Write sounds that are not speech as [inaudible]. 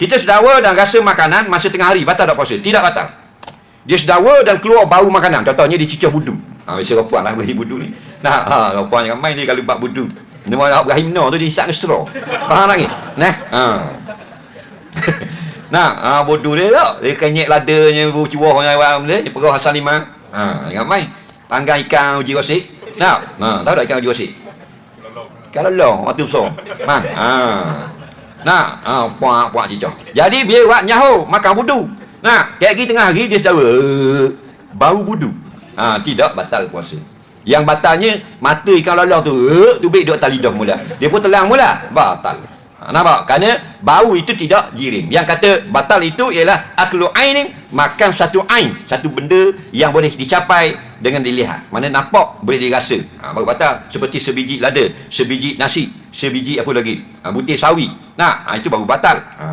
Kita sedawa dan rasa makanan masa tengah hari batal tak puasa? Tidak batal. Dia sedawa dan keluar bau makanan. Contohnya dia cicah budu. Ha, biasa perempuan lah beli budu ni. Nah, ha, perempuan yang main dia kalau buat budu. Dia mahu nak Ibrahim no tu dia hisap ke straw. Faham lagi? Nah, ha. [laughs] nah, ha, budu dia tak. Dia kenyek ladanya, bucuah orang dia. Dia perah Hasan Lima. Ha, dengan main. Panggang ikan uji wasik. Nah, ha, tahu tak ikan uji wasik? Kalau long, waktu besar. Ha, ha. Nah, ha, puak puak cicak. Jadi dia buat nyahu makan budu. Nah, kayak lagi tengah hari dia sedara bau budu. Ha, tidak batal puasa. Yang batalnya mata ikan lalang tu, eh, tu baik duk atas lidah mula. Dia pun telang mula, batal. Ha, nampak? Kerana bau itu tidak jirim. Yang kata batal itu ialah aklu ainin, makan satu ain, satu benda yang boleh dicapai dengan dilihat. Mana nampak boleh dirasa. Ha, baru batal seperti sebiji lada, sebiji nasi, sebiji apa lagi? Ha, butir sawi. Nah, ha, itu baru batal. Ha.